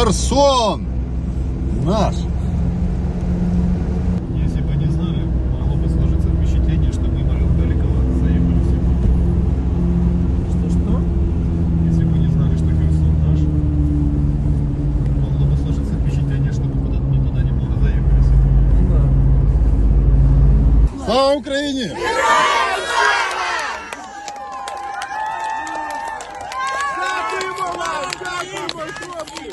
Херсон! Наш! Если бы не знали, могло бы сложиться впечатление, что мы далеко заехали сегодня. Что-что? Если бы не знали, что Херсон наш, могло бы сложиться впечатление, что мы куда-то не туда немного заехали сегодня. Слава Україні! Дякуємо вам! Дякуємо, хлопці!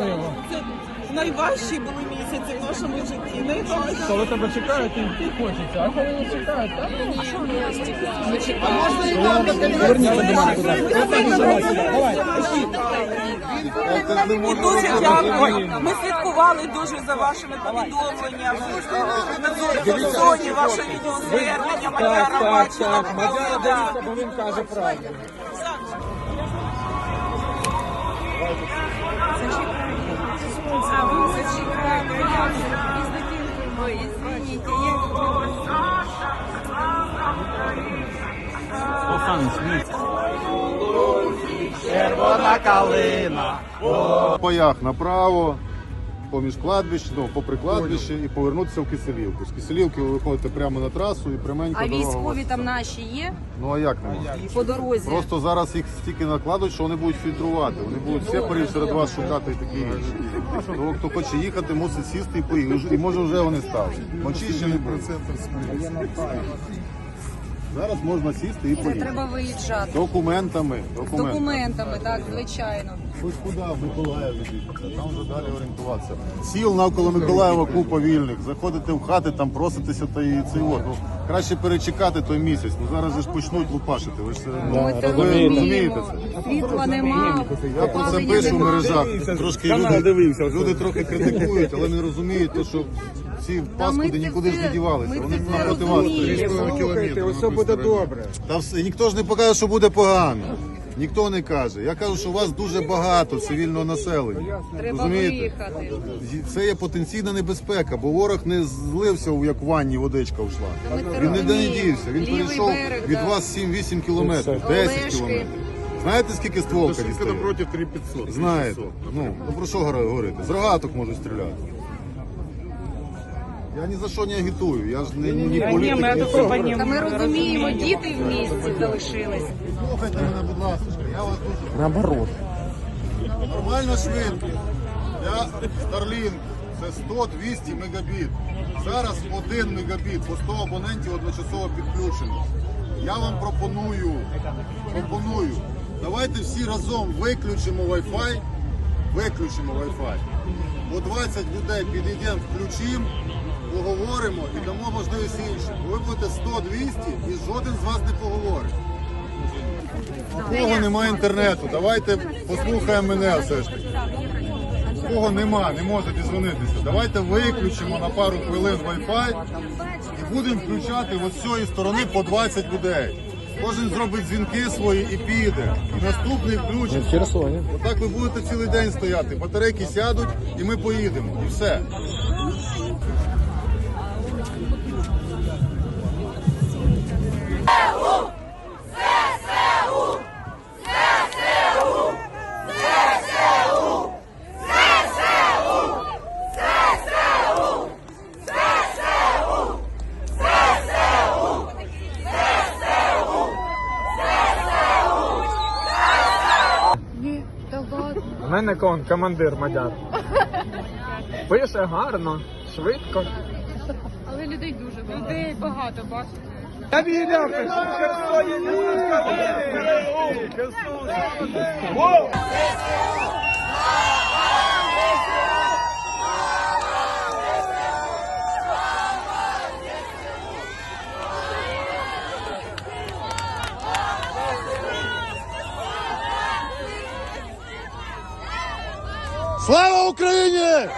Це найважчі були місяці в нашому житті. Найважчі. Коли тебе чекають, і йти хочеться, а коли не чекають, так? Верніться до мене І дуже дякую. Ми слідкували дуже за вашими повідомленнями. На зоні ваше відеозвернення, Мадяра бачила. Мадяра дивиться, бо він каже правду. А вы зачекайте, я вже із дитинкою, мої, извините, я калина Поях направо, поміж кладбищ, ну, попри кладбище і повернутися в Киселівку. З Киселівки ви виходите прямо на трасу і пряменько А дорога. у вас. військові там наші є Ну а як нема? по дорозі? Просто зараз їх стільки накладуть, що вони будуть фільтрувати. Вони будуть сепарів серед вас шукати і такі речі. Тому хто хоче їхати, мусить сісти і поїхати. І може вже вони стали. Вночі ще не було. Зараз можна сісти і Це поїхати. треба виїжджати. Документами. З Документами. документами, так, звичайно. Ось куди в Миколаїв їхати, там вже далі орієнтуватися. Сіл навколо Миколаєва купа вільних. Заходите в хати, там проситеся та і цей от. Ну, краще перечекати той місяць. Ну зараз же ж почнуть лупашити. Ви ж це ну, Ми це ви розумієте розуміємо. це. Світла нема, Я про це опалення пишу в нема. мережах. Трошки люди, люди трохи критикують, але не розуміють, то, що ці паскуди нікуди ж не дівалися. Вони це все вас. Слухайте, усе буде добре. Та все, ніхто ж не покаже, що буде погано. Ніхто не каже. Я кажу, що у вас дуже багато цивільного населення. Треба Розумієте? виїхати. Це є потенційна небезпека, бо ворог не злився, як в ванні водичка йшла. Ми це Він ніде не розуміємо. дівся. Він Лівий перейшов берег, від да. вас 7-8 кілометрів, 10 Олешки. кілометрів. Знаєте, скільки стволка дістає? напротив 3500. Знаєте. Ну, ну про що говорити? З рогаток можуть стріляти. Я ні за що не агітую, я ж не, ні політик, ні цього. Та ми розуміємо, діти в місті залишились. Слухайте мене, будь ласка, я вас дуже Наоборот. Нормальна швидкість для Starlink це 100-200 мегабіт. Зараз 1 мегабіт по 100 абонентів одночасово підключено. Я вам пропоную, пропоную, давайте всі разом виключимо Wi-Fi, виключимо Wi-Fi. По 20 людей підійдемо, включимо, поговоримо і дамо можливість іншим. Ви будете 100-200 і жоден з вас не поговорить. У кого немає інтернету, давайте послухаємо мене все ж таки. У кого нема, не може дізвонитися. Давайте виключимо на пару хвилин Wi-Fi і будемо включати от з цієї сторони по 20 людей. Кожен зробить дзвінки свої і піде. І наступний включить. Херсоні. Отак ви будете цілий день стояти. Батарейки сядуть і ми поїдемо. І все. Мене кон, командир Мадяр. Пише гарно, швидко. Але людей дуже багато. людей багато бачите. Я вірю, що Слава Україні!